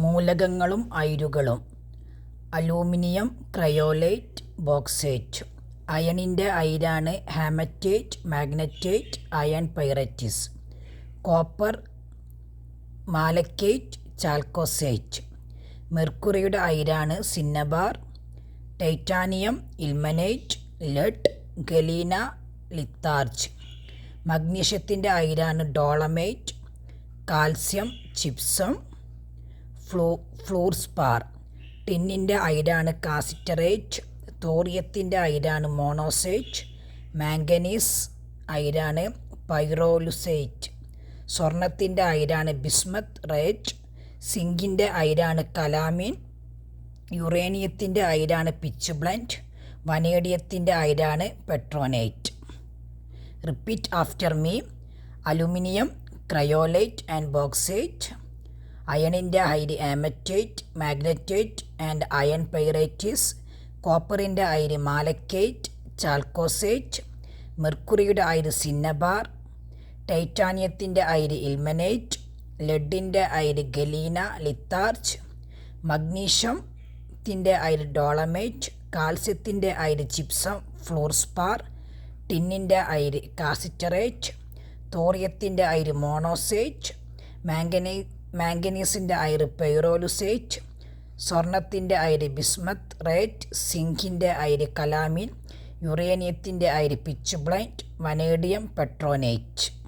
മൂലകങ്ങളും അയിരുകളും. Aluminium cryolite bauxite. അയണിന്റെ അയിരാണ് haematite magnetite iron pyrites. Copper malachite chalcocite. മെർക്കുറിയുടെ അയിരാണ് cinnabar. Titanium ilmenite lead galena litharge മഗ്നീഷ്യത്തിന്റെ അയിരാണ് dolomite. Calcium gypsum fluorspar. ടിന്നിന്റെ അയിരാണ് cassiterite തോറിയത്തിന്റെ അയിരാണ് monazite manganese അയിരാണ് pyrolusite. സ്വർണത്തിന്റെ അയിരാണ് bismuth rate സിങ്കിന്റെ അയിരാണ് കലാമിൻ യുറേനിയത്തിന്റെ അയിരാണ് പിച്ച് ബ്ലന്റ് വനേഡിയത്തിന്റെ അയിരാണ് patronite. Repeat after me aluminium cryolite and bauxite. അയണിന്റെ അയിര് haematite magnetite and iron pyrites കോപ്പറിന്റെ അയിര് മാലക്കേറ്റ് ചാൽക്കോസൈറ്റ് മെർക്കുറിയുടെ അയിര് സിന്നബാർ ടൈറ്റാനിയത്തിന്റെ അയിര് ഇൽമനേറ്റ് ലെഡിന്റെ അയിര് ഗലീന ലിത്താർജ് മഗ്നീഷ്യത്തിന്റെ അയിര് ഡോളമൈറ്റ് കാൽസ്യത്തിന്റെ അയിര് ചിപ്സം ഫ്ലൂർസ്പാർ ടിന്നിന്റെ അയിര് കാസിറ്ററേറ്റ് തോറിയത്തിന്റെ അയിര് മോണോസൈറ്റ് മാംഗനീ മാംഗനീസിന്റെ അയിര് പെയ്റോലുസേറ്റ് സ്വർണത്തിന്റെ അയിര് ബിസ്മത്ത് റേറ്റ് സിങ്കിന്റെ അയിര് കലാമിൻ യുറേനിയത്തിന്റെ അയിര് പിച്ച് ബ്ലൈറ്റ് വനേഡിയം പെട്രോനൈറ്റ്.